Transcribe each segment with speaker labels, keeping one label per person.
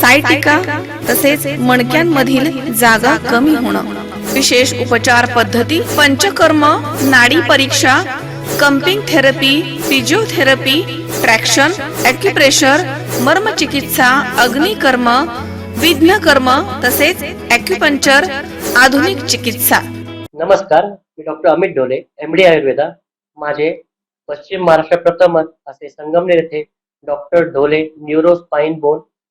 Speaker 1: Sciatica तसेच मणक्यांमधील जागा कमी होणं. विशेष उपचार पद्धती पंचकर्म नाडी परीक्षा cupping therapy physiotherapy traction acupressure मर्मचिकित्सा अग्निकर्म विघ्नकर्म तसेच ॲक्युपंक्चर आधुनिक चिकित्सा.
Speaker 2: नमस्कार मी डॉक्टर अमित डोले एम डी आयुर्वेदा. माझे पश्चिम महाराष्ट्र प्रथमच असे संगमनेर येथे doctor Dhole neuro spine bone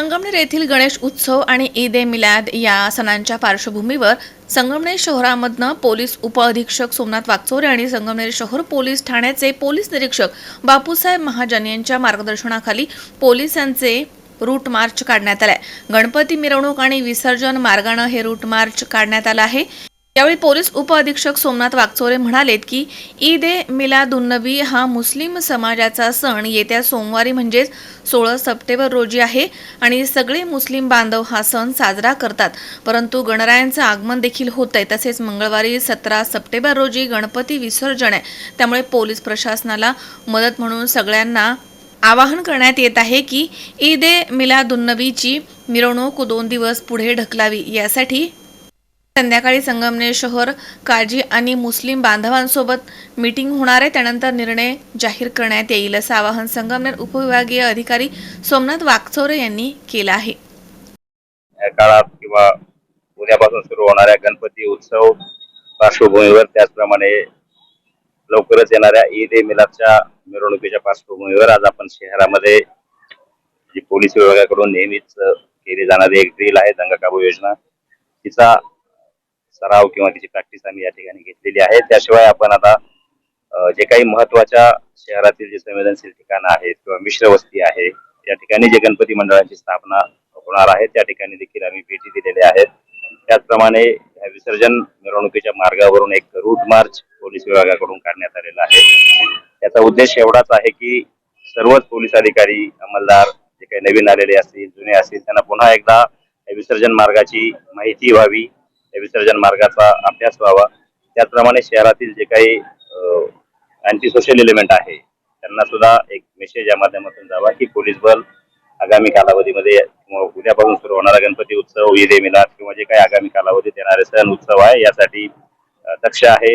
Speaker 1: Sangamner येथील गणेश उत्सव आणि ईद ए मिलाद या सणांच्या पार्श्वभूमीवर संगमनेर शहरामधनं पोलीस उपअधीक्षक सोमनाथ वागचोरे आणि संगमनेर शहर पोलीस ठाण्याचे पोलीस निरीक्षक बापूसाहेब महाजन यांच्या मार्गदर्शनाखाली पोलिसांचे रूट मार्च काढण्यात आलाय. गणपती मिरवणूक आणि विसर्जन मार्गानं हे रूट मार्च काढण्यात आलं आहे. यावेळी पोलीस उपअधीक्षक सोमनाथ वागचोरे म्हणालेत की ईद ए मिलादुन्नबी हा मुस्लिम समाजाचा सण येत्या सोमवारी म्हणजेच सोळा सप्टेंबर रोजी आहे आणि सगळे मुस्लिम बांधव हा सण साजरा करतात. परंतु गणरायांचं आगमन देखील होत आहे. तसेच मंगळवारी सतरा सप्टेंबर रोजी गणपती विसर्जन आहे. त्यामुळे पोलीस प्रशासनाला मदत म्हणून सगळ्यांना आवाहन करण्यात येत आहे की ईद ए मिलादुन्नबीची मिरवणूक दोन दिवस पुढे ढकलावी यासाठी संध्याकाळी संगमनेर शहर काजी आणि मुस्लिम बांधवांसोबत मीटिंग होणार आहे. त्यानंतर निर्णय जाहीर करण्यात येईल असं आवाहन संगमनेर उपविभागीय अधिकारी सोमनाथ वाघचौरे यांनी केलं आहे.
Speaker 3: या काळात किंवा उद्यापासून सुरू होणाऱ्या गणपती उत्सव पार्श्वभूमीवर त्याचप्रमाणे लवकरच येणाऱ्या ईद ए मिलादच्या मिरवणुकीच्या पार्श्वभूमीवर आज आपण शहरामध्ये जी पोलीस विभागाकडून नेहमीच केली जाणारी एक ड्रील आहे दंगा काबू योजना. तिचा सराव किंवा तिची प्रॅक्टिस आम्ही या ठिकाणी घेतलेली आहे. त्याशिवाय आपण आता जे काही महत्त्वाच्या शहरातील जे संवेदनशील ठिकाणं आहेत किंवा मिश्र वस्ती आहे या ठिकाणी जे गणपती मंडळांची स्थापना होणार आहे त्या ठिकाणी देखील आम्ही भेटी दिलेल्या आहेत. त्याचप्रमाणे विसर्जन मिरवणुकीच्या मार्गावरून एक रूट मार्च पोलीस विभागाकडून काढण्यात आलेला आहे. याचा उद्देश एवढाच आहे की सर्वच पोलीस अधिकारी अंमलदार जे काही नवीन आलेले असतील जुने असतील त्यांना पुन्हा एकदा विसर्जन मार्गाची माहिती व्हावी. विसर्जन मार्गाचा अभ्यास व्हावा. त्याचप्रमाणे शहरातील जे काही अँटी सोशल एलिमेंट आहे त्यांना सुद्धा एक मेसेज या माध्यमातून जावा की पोलीस बल आगामी कालावधीमध्ये उद्यापासून सुरू होणारा गणपती उत्सव ईद ए मिलाद किंवा जे काही आगामी कालावधीत येणारे सण उत्सव आहे यासाठी दक्ष आहे.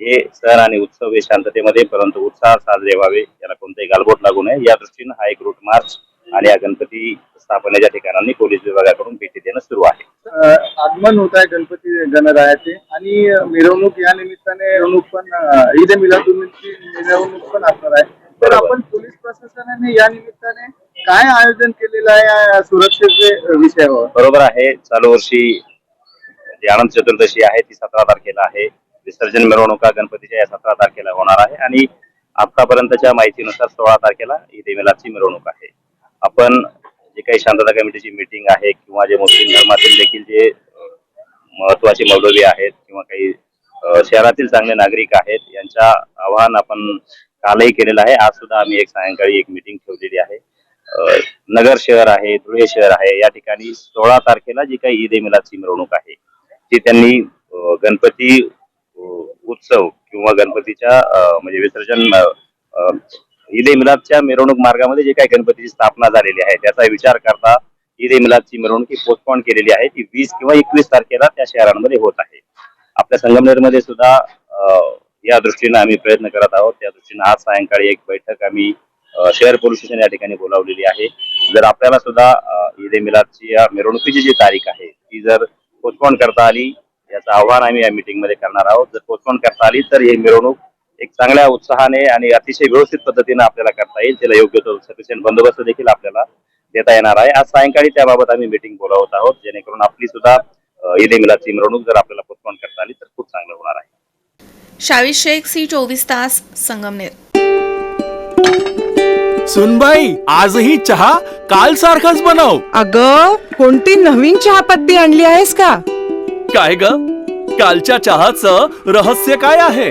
Speaker 3: हे सण आणि उत्सव हे शांततेमध्ये परंतु उत्साहात साजरे व्हावे. याला कोणताही गालबोट लागू नये. या दृष्टीनं हा एक रूट मार्च आणि या गणपती स्थापनेच्या ठिकाणांनी पोलीस विभागाकडून भेटी देणं सुरू आहे.
Speaker 4: आगमन होत आहे गणपती गणरायाचे आणि मिरवणूक या निमित्ताने मिरवणूक पण ईद मिलादुन्नबीची मिरवणूक पण असणार आहे. तर. आपण पोलीस प्रशासनाने या निमित्ताने काय आयोजन केलेलं आहे या सुरक्षेचे विषयावर?
Speaker 3: बरोबर आहे. चालू वर्षी जी आनंद चतुर्दशी आहे ती सतरा तारखेला आहे. विसर्जन मिरवणुका गणपतीच्या या सतरा तारखेला होणार आहे. आणि आतापर्यंतच्या माहितीनुसार सोळा तारखेला ईद ए मिलादची मिरवणूक आहे. आपण जे काही शांतता कमिटीची मीटिंग आहे किंवा जे मुस्लिम धर्मातील देखील जे महत्त्वाचे मौलवी आहेत किंवा काही शहरातील चांगले नागरिक आहेत यांच्या आवाहन आपण कालही केलेलं आहे. आज सुद्धा आम्ही एक सायंकाळी एक मीटिंग ठेवलेली आहे. नगर शहर आहे धुळे शहर आहे या ठिकाणी सोळा तारखेला जी काही ईद ए मिलादची मिरवणूक आहे ती त्यांनी गणपती उत्सव किंवा गणपतीच्या म्हणजे विसर्जन अं, ईद ए मिलादच्या मिरवणूक मार्गामध्ये जे काही गणपतीची स्थापना झालेली आहे त्याचा विचार करता ईद ए मिलादची मिरवणूक ही पोस्टपॉन केलेली आहे ती वीस किंवा एकवीस तारखेला त्या शहरांमध्ये होत आहे. आपल्या संगमनेरमध्ये सुद्धा या दृष्टीनं आम्ही प्रयत्न करत आहोत. त्या दृष्टीनं आज सायंकाळी एक बैठक आम्ही शहर पोलीस स्टेशन या ठिकाणी बोलावलेली आहे. जर आपल्याला सुद्धा ईद ए मिलादची या मिरवणुकीची जी तारीख आहे ती जर पोस्टपॉन करता आली याचं आव्हान आम्ही या मीटिंगमध्ये करणार आहोत. जर पोस्टपॉन करता आली तर ही मिरवणूक एक चांगल्या उत्साहाने आणि अतिशय व्यवस्थित पद्धतीने आपल्याला करता येईल. त्याला योग्य तो सफिशियंट बंदोबस्त देखील आपल्याला देता येणार आहे. आज सायंकाळी त्याबाबत आम्ही मीटिंग बोलावत आहोत. जेणेकरून आपली सुद्धा मिलादची मिरवणूक जर आपल्याला पोस्टपॉन करता आली तर खूप चांगलं होणार आहे.
Speaker 1: शावीर शेख सी चोवीस तास संगमनेर
Speaker 5: सुनबाई आजही चहा काल सारखाच बनव.
Speaker 6: अग कोणती नवीन चहापत्ती आणली आहेस का?
Speaker 5: काय ग? कालच्या चहाचं रहस्य काय आहे?